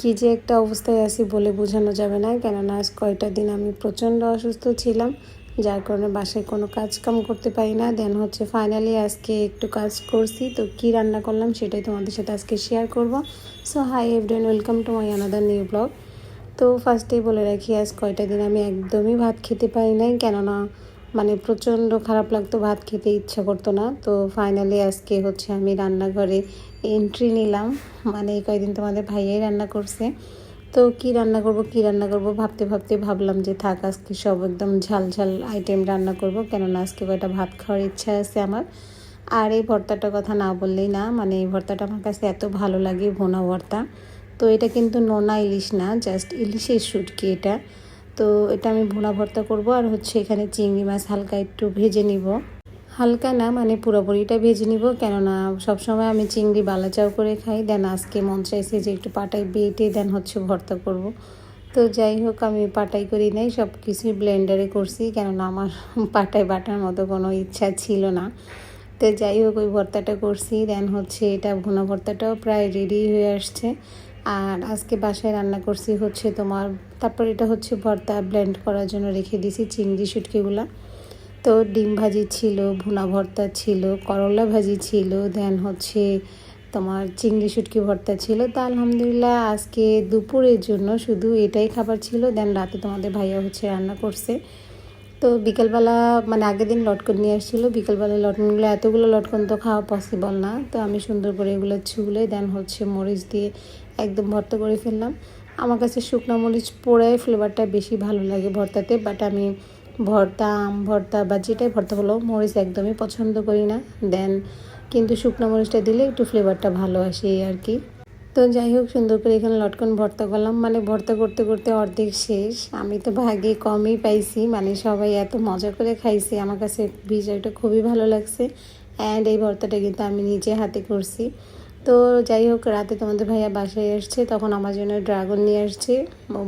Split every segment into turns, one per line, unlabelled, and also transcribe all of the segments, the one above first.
কী যে একটা অবস্থায় আছি বলে বোঝানো যাবে না, কেননা আজ কয়টা দিন আমি প্রচণ্ড অসুস্থ ছিলাম, যার কারণে বাসায় কোনো কাজ কাম করতে পারি না। দেন হচ্ছে ফাইনালি আজকে একটু কাজ করছি, তো কি রান্না করলাম সেটাই তোমাদের সাথে আজকে শেয়ার করব। So hi everyone welcome to my another new blog তো ফার্স্টেই বলে রাখি, আজ কয়টা দিন আমি একদমই ভাত খেতে পারি নাই, কেননা মানে প্রচণ্ড খারাপ লাগতো, ভাত খেতে ইচ্ছা করতো না। তো ফাইনালি আজকে হচ্ছে আমি রান্নাঘরে এন্ট্রি নিলাম। মানে এই কয়দিন তোমাদের ভাইয়াই রান্না করছে। তো কি রান্না করব, কি রান্না করব ভাবতে ভাবতে ভাবলাম যে থাক, আজকে সব একদম ঝাল ঝাল আইটেম রান্না করব। কেননা আজকে কয়টা ভাত খাওয়ার ইচ্ছা আছে আমার। আর এই ভর্তাটার কথা না বললেই না মানে এই ভর্তাটা আমার কাছে এত ভালো লাগে ভোনা ভর্তা। তো এটা কিন্তু নোনা ইলিশ না, জাস্ট ইলিশের শুটকি এটা। তো এটা আমি ভুনা ভর্তা করব আর হচ্ছে এখানে চিংড়ি মাছ হালকা একটু ভেজে নিব। হালকা না মানে পুরোপুরিটা ভেজে নিব, কেননা সবসময় আমি চিংড়ি বালাচাও করে খাই। দেন আজকে মন চাইছে যে একটু পাটায় বেটে দেন হচ্ছে ভর্তা করব। তো যাই হোক, আমি পাটাই করি নাই সব কিছুই ব্লেন্ডারে করছি, কেননা আমার পাটায় বাটার মতো কোনো ইচ্ছা ছিল না। তো যাই হোক, ওই ভর্তাটা করছি। দেন হচ্ছে এটা ভুনা ভর্তাটাও প্রায় রেডি হয়ে আসছে। আর আজকে বাসায় রান্না করছি হচ্ছে তোমার, তারপর এটা হচ্ছে ভর্তা ব্লেন্ড করার জন্য রেখে দিছি চিংড়ি শুটকিগুলা। তো ডিম ভাজি ছিল, ভুনা ভর্তা ছিল, করলা ভাজি ছিল দেন হচ্ছে তোমার চিংড়ি শুটকি ভর্তা ছিল। তা আলহামদুলিল্লাহ আজকে দুপুরের জন্য শুধু এটাই খাবার ছিল দেন রাতে তোমাদের ভাইয়া হচ্ছে রান্না করছে। তো বিকেলবেলা মানে আগের দিন লটকন নিয়ে আসছিল। বিকেলবেলা লটকনগুলো, এতগুলো লটকন তো খাওয়া পসিবল না। তো আমি সুন্দর করে এগুলো ছুলে দেন হচ্ছে মরিচ দিয়ে একদম ভর্তা করে ফেললাম। আমার কাছে শুকনো মরিচ পোড়ায় ফ্লেভারটা বেশি ভালো লাগে ভর্তাতে বাট আমি ভর্তা, আম ভর্তা বা যেটাই ভর্তা হলো মরিচ একদমই পছন্দ করি না। দেন কিন্তু শুকনো মরিচটা দিলে একটু ফ্লেভারটা ভালো আসে আর কি। তো যাই হোক, সুন্দর করে এখানে লটকন ভর্তা করলাম। মানে ভর্তা করতে করতে অর্ধেক শেষ। আমি তো ভাগে কমই পাইছি। মানে সবাই এত মজা করে খাইছি। আমার কাছে বিষয়টা খুবই ভালো লাগছে। অ্যান্ড এই ভর্তাটা কিন্তু আমি নিজে হাতে করছি। তো যাই হোক, রাতে তোমাদের ভাইয়া বাসায় আসছে। তখন আমার জন্য ড্রাগন নিয়ে আসছে।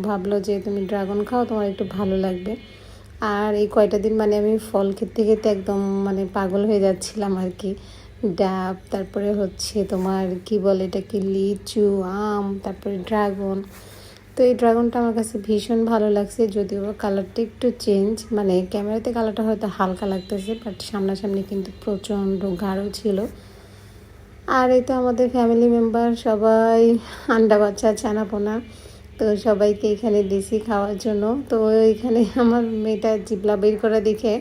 ভাবলো যে, তুমি ড্রাগন খাও, তোমার একটু ভালো লাগবে। আর এই কয়টা দিন মানে আমি ফল খেতে খেতে একদম মানে পাগল হয়ে যাচ্ছিলাম আর কি। ডাব, তারপরে হচ্ছে তোমার কি বলে এটাকে, লিচু, আম, তারপরে ড্রাগন। তো এই ড্রাগনটা আমার কাছে ভীষণ ভালো লাগছে, যদিও কালারটা একটু চেঞ্জ। মানে ক্যামেরাতে কালারটা হয়তো হালকা লাগতেছে, বাট সামনাসামনি কিন্তু প্রচণ্ড গাঢ় ছিল। আর এই তো আমাদের ফ্যামিলি মেম্বার সবাই আন্ডা বাচ্চা ছানাপোনা তো সবাইকে এখানে দিছি খাওয়ার জন্য। তো এখানে আমার মেয়েটা জিবলা বের করা দেখে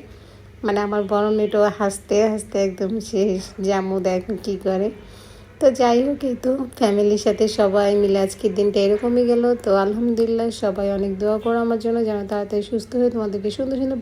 মানে আমার বড় মেয়েটাও হাসতে হাসতে একদম শেষ জামু দেখ কী করে। তো যাই হোক, এই তো ফ্যামিলির সাথে সবাই মিলে আজকের দিনটা এরকমই গেল। তো আলহামদুলিল্লাহ সবাই অনেক দোয়া করো আমার জন্য। যেন তাড়াতাড়ি সুস্থ হয়ে তোমাদেরকে সুন্দর সুন্দর